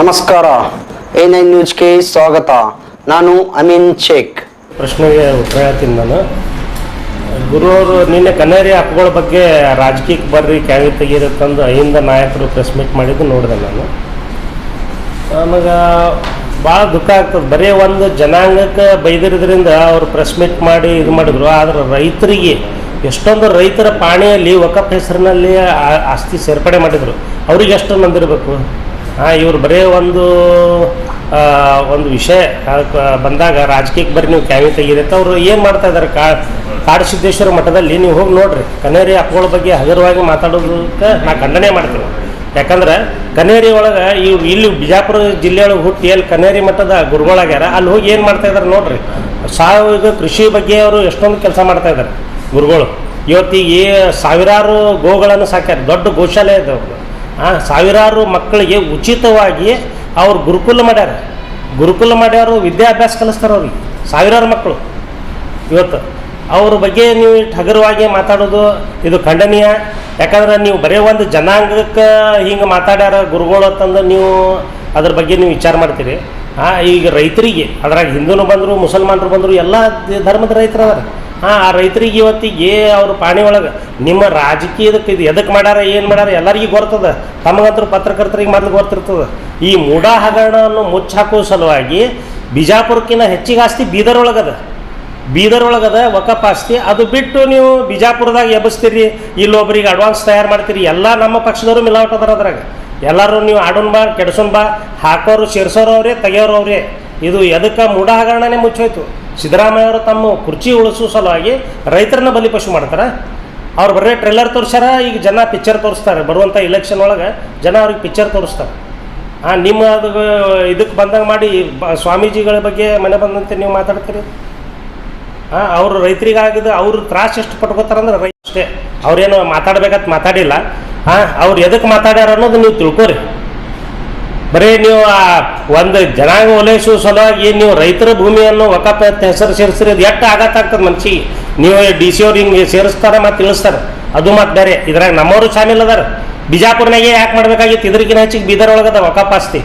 ನಮಸ್ಕಾರ. A nine ನ್ಯೂಸ್ಗೆ ಸ್ವಾಗತ. ನಾನು ಅಮೀನ್ ಶೇಖ್. ಪ್ರಶ್ನೆಗೆ ಉತ್ತರ ಹೇಳ್ತೀನಿ ನಾನು. ಗುರುವರು ನಿನ್ನೆ ಕನ್ನೇರಿ ಹಬ್ಬಗಳ ಬಗ್ಗೆ ರಾಜಕೀಯಕ್ಕೆ ಬರ್ರಿ ಕ್ಯಾವಿ ತೆಗೀರಿ ತಂದು ಅಹಿಂದ ನಾಯಕರು ಪ್ರೆಸ್ ಮೀಟ್ ಮಾಡಿದ್ದು ನೋಡಿದೆ ನಾನು. ನಮಗೆ ಭಾಳ ದುಃಖ ಆಗ್ತದೆ. ಬರೀ ಒಂದು ಜನಾಂಗಕ್ಕೆ ಬೈದಿರೋದ್ರಿಂದ ಅವರು ಪ್ರೆಸ್ ಮೀಟ್ ಮಾಡಿ ಇದು ಮಾಡಿದ್ರು. ಆದ್ರೆ ರೈತರಿಗೆ ಎಷ್ಟೊಂದು ರೈತರ ಪಾಣಿಯಲ್ಲಿ ಒಕ್ಕಪ್ಪ ಹೆಸರಿನಲ್ಲಿ ಆಸ್ತಿ ಸೇರ್ಪಡೆ ಮಾಡಿದರು. ಅವ್ರಿಗೆ ಎಷ್ಟು ನಂದಿರಬೇಕು ಇವ್ರು ಬರೀ ಒಂದು ಒಂದು ವಿಷಯ. ಬಂದಾಗ ರಾಜಕೀಯಕ್ಕೆ ಬರೀ ನೀವು ಕ್ಯಾವಿ ತೆಗೀರಿ ಅಂತ ಅವರು ಏನು ಮಾಡ್ತಾ ಇದ್ದಾರೆ ಕಾ ಕಾಡಸಿದ್ದೇಶ್ವರ ಮಠದಲ್ಲಿ ನೀವು ಹೋಗಿ ನೋಡ್ರಿ. ಕನೇರಿ ಅಪ್ಪಗಳ ಬಗ್ಗೆ ಹಗುರವಾಗಿ ಮಾತಾಡೋದಕ್ಕೆ ನಾ ಖಂಡನೆ ಮಾಡ್ತೀನಿ. ಯಾಕಂದ್ರೆ ಕನೇರಿ ಒಳಗೆ ಇವ್ರು ಇಲ್ಲಿ ಬಿಜಾಪುರ ಜಿಲ್ಲೆಯೊಳಗೆ ಹುಟ್ಟಿ ಅಲ್ಲಿ ಕನೇರಿ ಮಠದ ಗುರುಗಳಾಗ್ಯಾರ ಅಲ್ಲಿ ಹೋಗಿ ಏನು ಮಾಡ್ತಾ ಇದ್ದಾರೆ ನೋಡ್ರಿ. ಸಾವಯವ ಕೃಷಿ ಬಗ್ಗೆ ಅವರು ಎಷ್ಟೊಂದು ಕೆಲಸ ಮಾಡ್ತಾ ಇದ್ದಾರೆ ಗುರುಗಳು. ಇವತ್ತಿಗೆ ಸಾವಿರಾರು ಗೋಗಳನ್ನು ಸಾಕ್ಯಾರ. ದೊಡ್ಡ ಗೋಶಾಲೆ ಇದೆ ಸಾವಿರಾರು ಮಕ್ಕಳಿಗೆ ಉಚಿತವಾಗಿ ಅವ್ರು ಗುರುಕುಲ ಮಾಡ್ಯಾರ. ಗುರುಕುಲ ಮಾಡ್ಯಾರು, ವಿದ್ಯಾಭ್ಯಾಸ ಕಲಿಸ್ತಾರೆ ಅವ್ರಿಗೆ. ಸಾವಿರಾರು ಮಕ್ಕಳು. ಇವತ್ತು ಅವ್ರ ಬಗ್ಗೆ ನೀವು ಠಗರವಾಗಿ ಮಾತಾಡೋದು ಇದು ಖಂಡನೀಯ. ಯಾಕಂದ್ರೆ ನೀವು ಬರೀ ಒಂದು ಜನಾಂಗಕ್ಕೆ ಹಿಂಗೆ ಮಾತಾಡ್ಯಾರ ಗುರುಗಳು ಅಂತಂದು ನೀವು ಅದ್ರ ಬಗ್ಗೆ ನೀವು ವಿಚಾರ ಮಾಡ್ತೀರಿ. ಈಗ ರೈತರಿಗೆ, ಅದ್ರಾಗ ಹಿಂದೂನು ಬಂದರು, ಮುಸಲ್ಮಾನರು ಬಂದರು, ಎಲ್ಲ ಧರ್ಮದ ರೈತರು ಅದಾರ ಹಾಂ, ಆ ರೈತರಿಗೆ ಇವತ್ತಿಗೆ ಅವ್ರ ಪಾಣಿ ಒಳಗೆ ನಿಮ್ಮ ರಾಜಕೀಯದಕ್ಕೆ ಇದು ಎದಕ್ಕೆ ಮಾಡ್ಯಾರ, ಏನು ಮಾಡ್ಯಾರ, ಎಲ್ಲರಿಗೂ ಗೊತ್ತದ ತಮಗಂತರೂ ಪತ್ರಕರ್ತರಿಗೆ ಮೊದಲು ಗೊತ್ತಿರ್ತದೆ. ಈ ಮೂಡಾ ಹಗರಣವನ್ನು ಮುಚ್ಚಾಕೋ ಸಲುವಾಗಿ ಬಿಜಾಪುರಕ್ಕಿಂತ ಹೆಚ್ಚಿಗೆ ಆಸ್ತಿ ಬೀದರ್ ಒಳಗದ ಬೀದರ್ ಒಳಗದ ವಕಪ್ ಆಸ್ತಿ. ಅದು ಬಿಟ್ಟು ನೀವು ಬಿಜಾಪುರದಾಗ ಎಬ್ಬಿಸ್ತೀರಿ, ಇಲ್ಲೊಬ್ರಿಗೆ ಅಡ್ವಾನ್ಸ್ ತಯಾರು ಮಾಡ್ತೀರಿ, ಎಲ್ಲ ನಮ್ಮ ಪಕ್ಷದವರು ಮಿಲಾವಟ್ ಅದಾರ ಅದ್ರಾಗ. ಎಲ್ಲರೂ ನೀವು ಆಡೋನ್ ಬಾ, ಕೆಡ್ಸೋನ್ ಬಾ, ಹಾಕೋರು, ಸೇರ್ಸೋರು ಅವರೇ, ತೆಗಿಯೋರು ಅವರೇ. ಇದು ಎದಕ್ಕೆ ಮೂಡಾ ಹಗರಣನೇ ಮುಚ್ಚೋಯ್ತು. ಸಿದ್ದರಾಮಯ್ಯ ಅವರು ತಮ್ಮ ಕುರ್ಚಿ ಉಳಿಸೋ ಸಲುವಾಗಿ ರೈತರನ್ನ ಬಲಿಪಶು ಮಾಡ್ತಾರೆ. ಅವ್ರು ಬರೀ ಟ್ರೇಲರ್ ತೋರಿಸ್ಯಾರ, ಈಗ ಜನ ಪಿಕ್ಚರ್ ತೋರಿಸ್ತಾರೆ. ಬರುವಂಥ ಇಲೆಕ್ಷನ್ ಒಳಗೆ ಜನ ಅವ್ರಿಗೆ ಪಿಕ್ಚರ್ ತೋರಿಸ್ತಾರೆ. ಹಾಂ ನಿಮ್ಮ ಅದು ಇದಕ್ಕೆ ಬಂದಂಗೆ ಮಾಡಿ ಸ್ವಾಮೀಜಿಗಳ ಬಗ್ಗೆ ಮನೆ ಬಂದಂತೆ ನೀವು ಮಾತಾಡ್ತೀರಿ? ಹಾಂ ಅವರು ರೈತರಿಗಾಗಿದ ಅವ್ರ ತ್ರಾಸ ಎಷ್ಟು ಪಟ್ಕೋತಾರಂದ್ರೆ ರೈತ ಅಷ್ಟೇ. ಅವ್ರೇನು ಮಾತಾಡ್ಬೇಕಂತ ಮಾತಾಡಿಲ್ಲ. ಹಾಂ ಅವ್ರು ಎದಕ್ಕೆ ಮಾತಾಡ್ಯಾರ ಅನ್ನೋದು ನೀವು ತಿಳ್ಕೊರಿ. ಬರೀ ನೀವು ಆ ಒಂದು ಜನಾಂಗ ಓಲೈಸುವ ಸಲುವಾಗಿ ನೀವು ರೈತರ ಭೂಮಿಯನ್ನು ಒಕ್ಕಪ್ಪ ಹೆಸರು ಸೇರಿಸ್ರಿ ಅದು ಎಷ್ಟು ಆಗ್ತದೆ ಮನ್ಸಿಗೆ ನೀವು ಡಿ ಸಿ ಅವ್ರು ಹಿಂಗೆ ಸೇರಿಸ್ತಾರೆ ಮತ್ತು ತಿಳಿಸ್ತಾರೆ. ಅದು ಮತ್ತು ಬೇರೆ. ಇದ್ರಾಗ ನಮ್ಮವರು ಶಾಮಿಲ್ ಅದಾರ. ಬಿಜಾಪುರ್ನಾಗೆ ಯಾಕೆ ಮಾಡ್ಬೇಕಾಗಿತ್ತು? ಇದ್ರಿಗಿನ ಹೆಚ್ಚಿಗೆ ಬೀದರ್ ಒಳಗದ ಒಕ್ಕಪ್ಪ ಆಸ್ತಿ.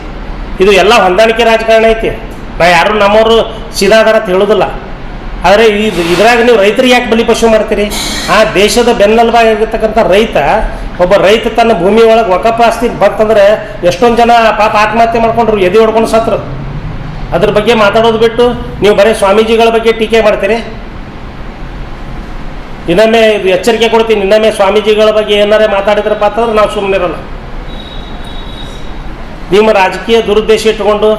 ಇದು ಎಲ್ಲ ಹೊಂದಾಣಿಕೆ ರಾಜಕಾರಣ ಐತಿ. ನಾ ಯಾರು ನಮ್ಮವರು ಸೀದಾ ಅದರ ಆದರೆ ಇದು ಇದ್ರಾಗ ನೀವು ರೈತರಿಗೆ ಯಾಕೆ ಬಲಿಪಶು ಮಾಡ್ತೀರಿ ಆ ದೇಶದ ಬೆನ್ನೆಲುಬಾಗಿರ್ತಕ್ಕಂಥ ರೈತ, ಒಬ್ಬ ರೈತ ತನ್ನ ಭೂಮಿ ಒಳಗೆ ವಕಫ್ ಆಸ್ತಿ ಬಂತಂದ್ರೆ ಎಷ್ಟೊಂದು ಜನ ಪಾಪ ಆತ್ಮಹತ್ಯೆ ಮಾಡ್ಕೊಂಡ್ರು, ಎದೆ ಹೊಡ್ಕೊಂಡು ಸತ್ರು. ಅದ್ರ ಬಗ್ಗೆ ಮಾತಾಡೋದು ಬಿಟ್ಟು ನೀವು ಬರೀ ಸ್ವಾಮೀಜಿಗಳ ಬಗ್ಗೆ ಟೀಕೆ ಮಾಡ್ತೀರಿ? ಇನ್ನೊಮ್ಮೆ ಇದು ಎಚ್ಚರಿಕೆ ಕೊಡ್ತೀನಿ, ಇನ್ನೊಮ್ಮೆ ಸ್ವಾಮೀಜಿಗಳ ಬಗ್ಗೆ ಏನಾರೇ ಮಾತಾಡಿದ್ರಪ್ಪ ಅಂತಂದ್ರೆ ನಾವು ಸುಮ್ಮನೆ ಇರೋಲ್ಲ ನಿಮ್ಮ ರಾಜಕೀಯ ದುರುದ್ದೇಶ ಇಟ್ಕೊಂಡು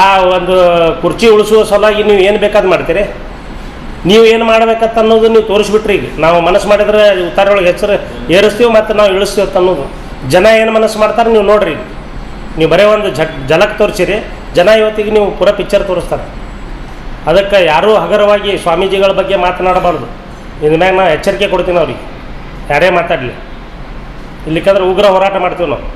ಆ ಒಂದು ಕುರ್ಚಿ ಉಳಿಸುವ ಸಲುವಾಗಿ ನೀವು ಏನು ಬೇಕಾದ್ ಮಾಡ್ತೀರಿ? ನೀವು ಏನು ಮಾಡ್ಬೇಕಂತ ಅನ್ನೋದು ನೀವು ತೋರಿಸ್ಬಿಟ್ರಿ ಈಗ. ನಾವು ಮನಸ್ಸು ಮಾಡಿದ್ರೆ ಉತ್ತರ ಒಳಗೆ ಹೆಸರು ಏರಿಸ್ತೀವಿ ಮತ್ತು ನಾವು ಇಳಿಸ್ತೀವಿ ಅಂತ ಅನ್ನೋದು. ಜನ ಏನು ಮನಸ್ಸು ಮಾಡ್ತಾರೆ ನೀವು ನೋಡ್ರಿ ನೀವು ಬರೀ ಒಂದು ಝಟ್ ಜಲಕ್ ತೋರಿಸಿರಿ, ಜನ ಇವತ್ತಿಗೆ ನೀವು ಪೂರ ಪಿಕ್ಚರ್ ತೋರಿಸ್ತಾರೆ. ಅದಕ್ಕೆ ಯಾರೂ ಹಗರವಾಗಿ ಸ್ವಾಮೀಜಿಗಳ ಬಗ್ಗೆ ಮಾತನಾಡಬಾರ್ದು. ಇದ್ರ ಮ್ಯಾಗ ನಾವು ಎಚ್ಚರಿಕೆ ಕೊಡ್ತೀವಿ ಅವ್ರಿಗೆ. ಯಾರೇ ಮಾತಾಡಲಿ. ಇಲ್ಲಿಕ್ಕಂದ್ರೆ ಉಗ್ರ ಹೋರಾಟ ಮಾಡ್ತೀವಿ ನಾವು.